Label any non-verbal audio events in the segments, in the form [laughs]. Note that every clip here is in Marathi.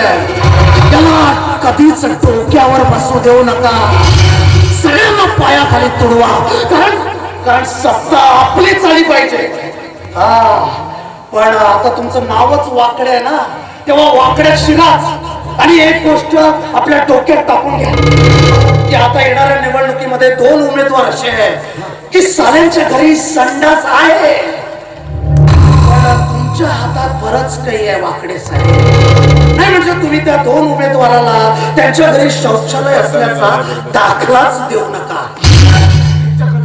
सांगतोय त्याला कधीच डोक्यावर बसू देऊ नका. सगळ्यांना पायाखाली तुडवा. कारण कारण सत्ता आपलीच आली पाहिजे. हा पण आता तुमचं नावच वाकडे आहे ना. तेव्हा वाकड्या शिराच. आणि एक गोष्ट आपल्या डोक्यात टाकून घ्या. की आता येणाऱ्या निवडणुकीमध्ये दोन उमेदवार असे आहे की साल्यांच्या घरी संडास आहे. पण तुमच्या हातात बरंच काही आहे वाकडे साहेब. नाही म्हणजे तुम्ही त्या दोन उमेदवाराला त्यांच्या घरी शौचालय असल्याचा दाखलाच देऊ नका.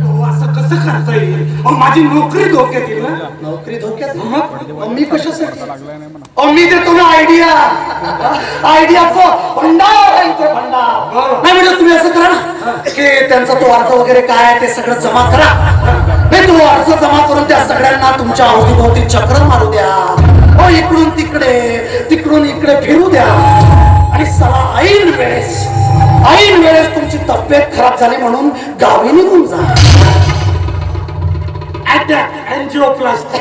हो, असं कसं करता येईल? अहो, माझी नोकरी धोक्यात येईल ना? नोकरी धोक्यात? मग? मग मी कशासाठी? अहो, मी देतो ना आयडिया. आयडियाचं भंडार आहे इथे भंडार. नाही म्हणजे तुम्ही असं करा ना. की त्यांचा तो अर्ज वगैरे काय आहे ते सगळं जमा करा. नाही तो अर्ज जमा करून त्या सगळ्यांना तुमच्या अवतीभोवती चक्र मारू द्या. हो इकडून तिकडे तिकडून इकडे फिरू द्या. आणि चला ऐन वेळेस ऐन वेळेस तुमची तब्येत खराब झाली म्हणून गावी निघून जा. अटॅक अँजिओप्लास्टी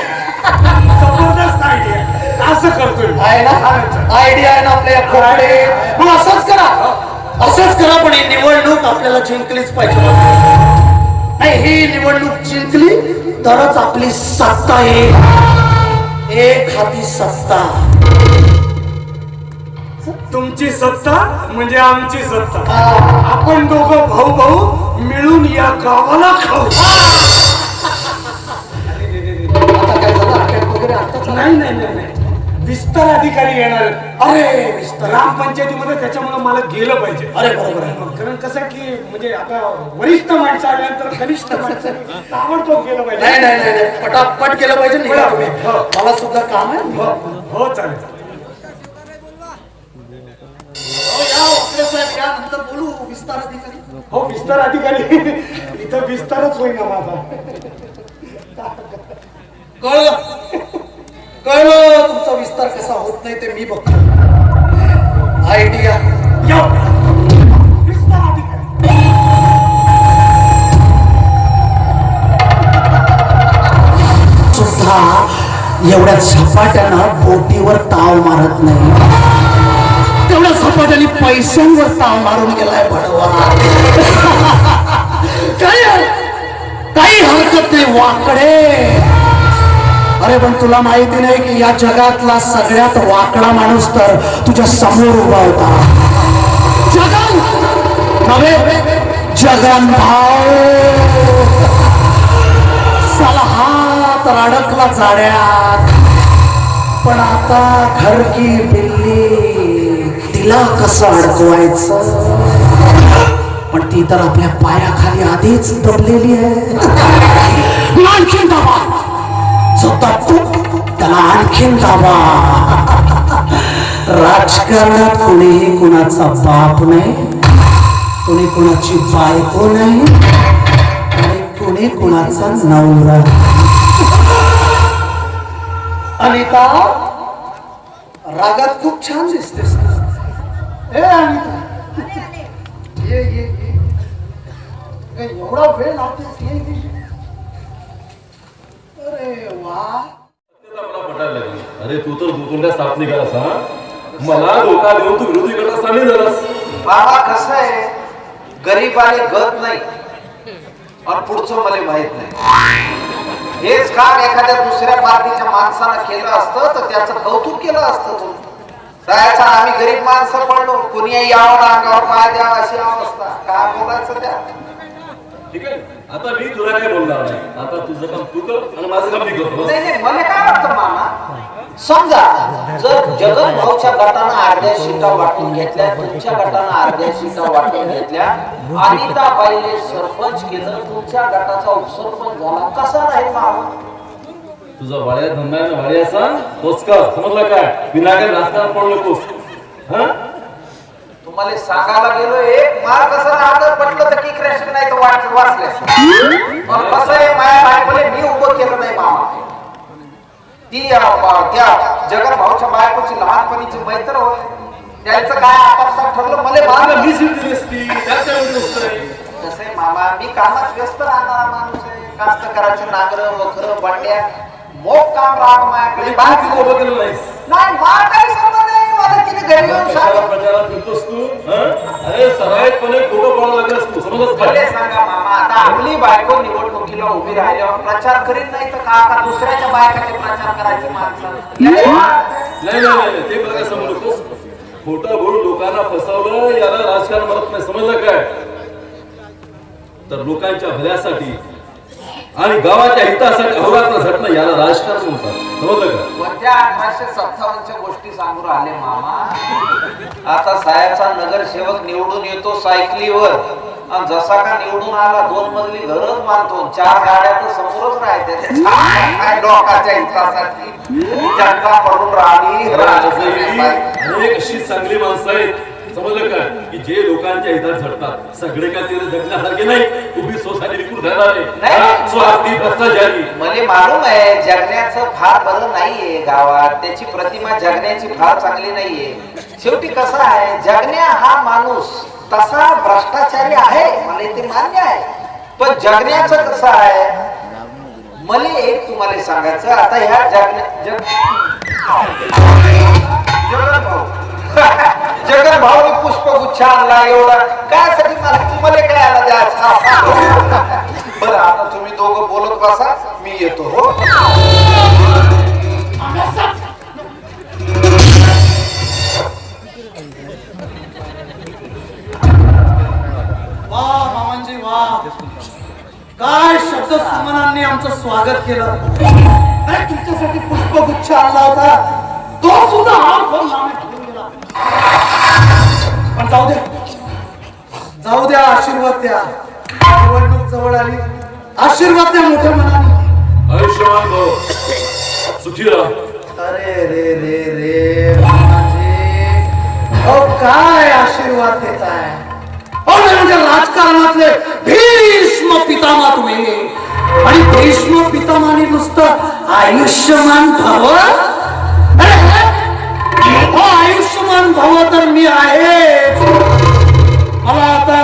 जबरदस्त आयडिया असं करतोय. मी. आहे ना? आयडिया आहे ना आपल्या मग असंच करा. असंच करा पण ही निवडणूक आपल्याला जिंकलीच पाहिजे. नाही ही निवडणूक जिंकली तरच आपली सत्ता येईल. एक हाती सत्ता. तुमची सत्ता म्हणजे आमची सत्ता. आपण दोघं भाऊ भाऊ मिळून या गावाला खाऊ. नाही नाही नाही. विस्तार अधिकारी येणार आहेत. अरे विस्तार ग्रामपंचायतीमध्ये त्याच्यामुळे मला गेलं पाहिजे. अरे बरोबर आहे. कारण कसं की म्हणजे आता वरिष्ठ माणसं आल्यानंतर कनिष्ठ माणसं ताबडतोब गेलं नाही पाहिजे. नाही नाही नाही. पटापट केलं पाहिजे निघा तुम्ही. मला सुद्धा काम आहे. हो हो चालेल हो, या साहेब या नंतर बोलू विस्तार अधिकारी. हो विस्तार अधिकारी. इथं विस्तारच होईना माझा. कळलं? कळलं तुमचा विस्तार कसा होत नाही ते मी बघतो. आयडिया सुद्धा एवढ्या झपाट्यानं बोटीवर ताव मारत नाही. तेवढ्या झपाट्याने पैशांवर ताव मारून गेलाय बडवा [laughs] काय काही हरकत नाही वाकडे. अरे पण तुला माहिती नाही की या जगातला सगळ्यात वाकडा माणूस तर तुझ्या समोर उभा होता. जगन! नव्हे जगन भाऊ! सलहात अडकला जाड्यात. पण आता घर की बिल्ली तिला कसं अडकवायचं? पण ती तर आपल्या पायाखाली आधीच दबलेली आहे. जो त्याला आणखीन दाबा. राजकारणात कोणीही कुणाचा बाप नाही कोणी कुणाची बायको नाही आणि कोणी कुणाचा नवरा अनिता रागात खूप छान दिसतेस. ए अनिता. ये ये एवढा वेळ लागतेस अरे वा. मला पटायला लागली. अरे तू तर दुतुंड्या स्थापनी करास हा? मला धोका देऊन तू विरोधी करता सामील झालास. बाबा कसं आहे? गरीबाने गत नाही. आणि पुढचं मला माहीत नाही. हेच काम एखाद्या दुसऱ्या पार्टीच्या माणसानं केलं असतं तर त्याचं कौतुक केलं असतं. तू जायचं आम्ही गरीब माणसं पडलो. कुणी यावं ना अंगावर पाय द्यावा अशी अवस्था. काय बोलायचं त्या ठीक आहे. आता मी तुला काय बोलणार नाही. आता तुझं काम तू कर आणि माझं काम मी करतो. नाही नाही मला काय वाटतं मामा? समजा जर जगन भाऊच्या गटानं अर्ध्या सीटा वाटून घेतल्या तुमच्या गटानं अर्ध्या सीटा वाटून घेतल्या अनिता बाईने सरपंच केलं तुमच्या गटाचा उपसरपंच झाला कसा राहील मामा? तुझा वाड्यात धंदा वाड्या सांग तोच कर. समजलं काय? विनाकारण राजकारण पडू नकोस. हा? तुम्हाला सांगायला गेलो एक मार कसं राहतं पटलं तर की कृष्ण नाही तर वाच वाचले पण कसं आहे माया बायकोले मी उभं केलं नाही मामा. ती त्या जगन भाऊच्या बायकोची लहानपणीची मैत्र होय. त्यांचं काय आपापसात ठरलं मला मला बांधलं मी दिली असती. कसं आहे मामा मी कामात व्यस्त राहणारा माणूस आहे. कास्तकाराचे नांगर वखर बंड्या. मोक काम राहत माझ्याकडे. बाकी नाही मला काही संबंध नाही. मला तिने घरी येऊन सांगितलं हं? अरे सराईतपणे खोटं बोलायला लागलास तू समजत भले काय सांगा मामा आता आपली बायको निवडणुकीला उभी राहिल्यावर प्रचार करीत नाही तर का का दुसऱ्याच्या बायकाचे प्रचार करायचे माणसं? नाही नाही नाही नाही, ते काय समजू नकोस खोटं बोलून लोकांना फसवलं याला राजकारण म्हणत नाही. समजलं काय? तर लोकांच्या भल्यासाठी आणि गावाच्या हितासाठी अहोरात्र झटणं याला राजकारण म्हणतात. कोणत्या अठराशे सत्तावन्नच्या गोष्टी सांगू राहिले मामा. आता साहेबचा नगरसेवक निवडून येतो सायकलीवर. आणि जसा का निवडून आला दोन मजली घरच बांधतो चार गाड्या तर समोरच राहते. काय लोकांच्या हितासाठी? जनता पडून राहिली. अशी चांगली माणसं आहेत. समजलं काय की जे लोकांच्या हितात झटतात सगळे काय तिथे जगण्यासारखे नाही? उभी सोसायटी विकून नाही. भ्रष्टाचारी मला मालूम आहे जगण्याचं फार बरं नाहीये गावात. त्याची प्रतिमा जगण्याची फार चांगली नाहीये. शेवटी कसं आहे जगण्या हा माणूस तसा भ्रष्टाचारी आहे मला ते मान्य आहे. पण जगण्याचं कसं आहे मला एक तुम्हाला सांगायचं आता ह्या जगण्या जग [laughs] जगन भाऊ पुष्पगुच्छ आणला एवढा. काय साठी मला तुम्हाला काय आला द्यायचा? बरं आता तुम्ही दोघं बोलत बसा मी येतो हो? वा मामांजी वा. काय शब्द सुमनांनी आमचं स्वागत केलं. अरे तुमच्यासाठी पुष्पगुच्छ आणला होता. तो सुद्धा हा फोन मामे गेला. पण जाऊ दे जाऊ द्या आशीर्वाद द्या निवडणूक जवळ आली आशीर्वाद द्या मोठ्या मनाने आयुष्यमान भाऊ सुखी अरे रे रे रे अहो काय आशीर्वाद देताय अहो नाही म्हणजे राजकारणातले भीष्म पितामह तुम्ही आणि भीष्म पितामहाने नुसतं आयुष्यमान भाव अरे आयुष्यमान भाव तर मी आहे. मला आता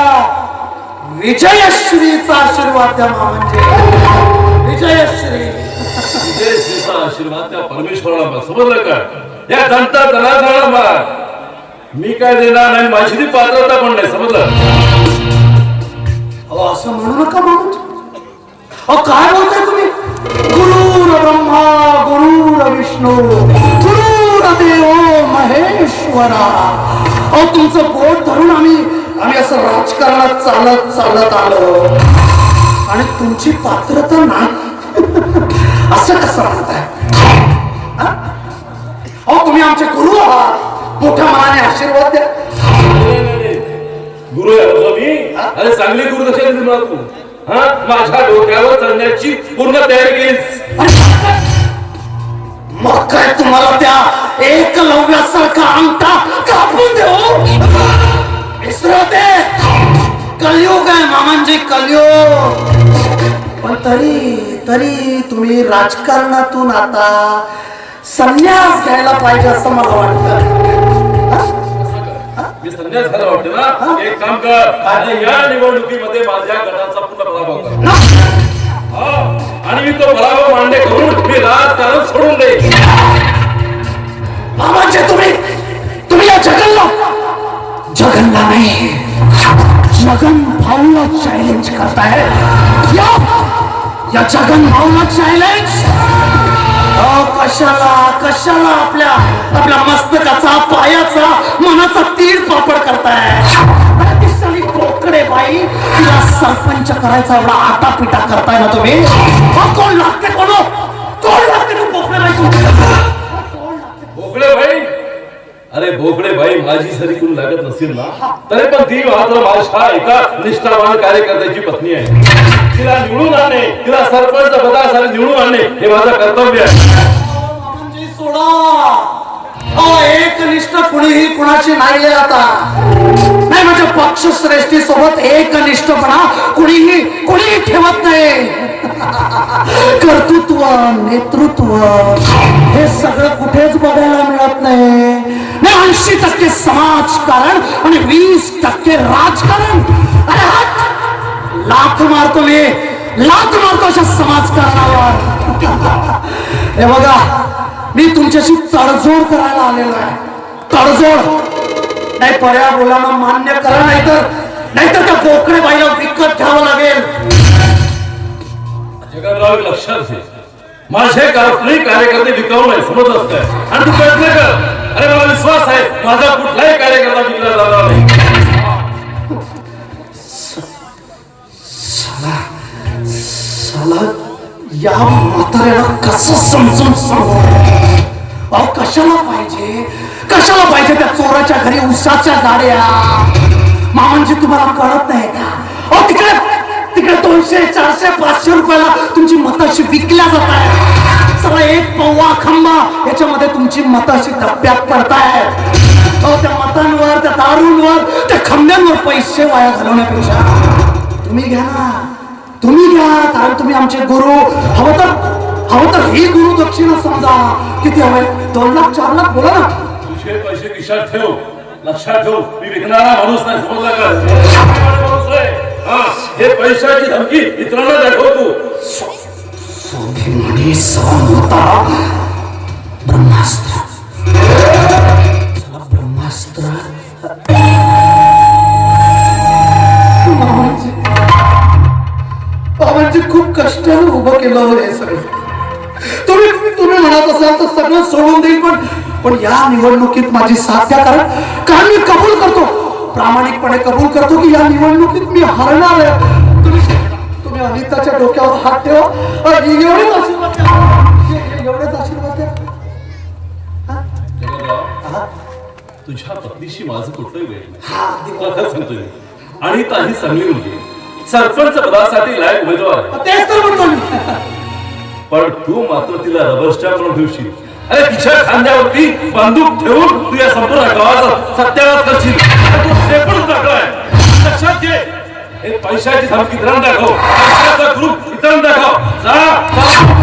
विजयश्रीचा आशीर्वाद द्या मामांजी विजयश्री. विजयश्रीचा आशीर्वाद त्या परमेश्वराला समजलं का? या जनता माग मी काय देणार नाही माझी ती पात्रता पण नाही समजलं? अहो असं म्हणू नका माणूस अहो काय बोलताय तुम्ही? गुरुर ब्रह्मा गुरुर विष्णू देव महेश्वरा. अहो तुमचं बोट धरून आम्ही आम्ही असं राजकारणात चालत चालत आलो. आणि तुमची पात्रता नाही [laughs] असं कसं म्हणताय हा? अहो तुम्ही आमचे गुरु आहात. मोठ्या मनाने आशीर्वाद द्या. गुरु आहे मी. अरे चांगली गुरु देणार तू? हा? माझ्या डोक्यावर चढण्याची पूर्ण तयारी केलीस. मग काय तुम्हाला त्या एकलव्यासारखा अंगठा कापून देऊ. विसरते. कलयुग आहे मामांजी कलयुग. पण तरी तरी तुम्ही राजकारणातून आता संन्यास घ्यायला पाहिजे असं मला वाटतं. मी संन्यास घ्यायला वाटते ना? एक काम कर. आणि या निवडणुकीमध्ये माझ्या गटाचा पूर्ण पराभव कर. आणि मी तो पराभव मान्य करून मी राजकारण सोडून दे मामांजी तुम्ही तुम्ही या जगनला जगनला नाही. जगन भाऊला चॅलेंज करताय. या या जगन भाऊला चॅलेंज कशाला कशाला आपल्या आपल्या मस्तकाचा पायाचा मनाचा तीर पापड करताय? अरे ती बाई तिला सरपंच करायचा एवढा आटा पिटा करताय ना तुम्ही. कोण लागते कोण हो? कोण लागते तू पोकडे बाई भोकळे भाई. अरे भोकळे भाई माझी सरी कोणी लागत नसेल ना? तरी पण ती मात्र माझ्या एका निष्ठावान कार्यकर्त्याची पत्नी आहे. तिला निवडून आणणे तिला सरपंच पदासाठी निवडून आणणे हे माझं कर्तव्य आहे. सोडा. एक निष्ठ कुणीही कुणाची नाही आता. नाही म्हणजे पक्ष श्रेष्ठी सोबत एकनिष्ठपणा कुणीही कुणीही ठेवत नाही. कर्तृत्व नेतृत्व हे सगळं कुठेच बघायला मिळत नाही. ऐंशी टक्के समाजकारण आणि वीस टक्के राजकारण. अरे हट! लाथ मारतो मी. लाथ मारतो अशा समाजकारणावर. हे बघा मी तुमच्याशी तडजोड करायला आलेलो आहे. तडजोड. नाही पर्या बोलांना मान्य करा नाहीतर नाहीतर त्या बोकडे बाईला विकत घ्यावं लागेल. सरकारला लक्षात घे माझे काही कार्यकर्ते विकाऊ नाही समजत असत. आणि तू प्रयत्न कर. अरे मला विश्वास आहे माझा कुठलाही कार्यकर्ता विकला जाणार नाही. या म्हाताऱ्याला कसं समजून सांगू? अहो कशाला पाहिजे? कशाला पाहिजे त्या चोराच्या घरी उसाच्या गाड्या? मामांची तुम्हाला कळत नाही का अहो तिकडे तिकडे दोनशे चारशे पाचशे रुपयाला तुमची मताशी विकल्या जात आहे सगळं एक पव्वा खंबा याच्यामध्ये तुमची मताशी धप्प्यात पडताय अहो त्या मतांवर त्या दारूंवर त्या खंब्यांवर पैसे वाया घालवण्यापेक्षा. तुम्ही घ्या. ना तुम्ही घ्या कारण तुम्ही आमचे गुरु. हवं तर हवं तर ही गुरु दक्षिणा समजा. किती हवंय दोन लाख चार लाख बोला ना. तुझे पैसे खिशात ठेव. लक्षात ठेव. मी विकणारा माणूस नाही समजला हा, हे पैशाची धमकी इतरांना दाखव तू. स्वाभिमानी समता ब्रह्मास्त्र. ब्रह्मास्त्र. मामांजी खूप कष्टाने उभं केलं हो हे सगळं. तुम्ही तुम्ही म्हणत असाल तर सगळं सोडून देईल पण पण या निवडणुकीत माझी साथ द्या कारण कारण मी कबूल करतो. प्रामाणिकपणे कबूल करतो की या निवडणुकीत मी हरणार आहे. तुम्ही अनिताच्या डोक्यावर हात ठेवा. एवढेच आशीर्वाद एवढेच आशीर्वाद तुझ्या पत्नीशी माझं कुठलंही वेळ हा, सांगतोय. आणि ताही चांगली मुलगी सरपंच पदासाठी लायक उमेदवार तेच तर म्हणतो पण तू मात्र तिला रबर स्टॅम्प म्हणून ठेवशील. अरे तिच्या खांद्यावरती बंदूक ठेवून तू या संपूर्ण गावाचा सत्यानाश करशील. तू शेपूट टाकलाय लक्षात घे. पैशाची धमकी इतरांना दाखव. पैशाचा ग्रुप इतरांना दाखव. जा.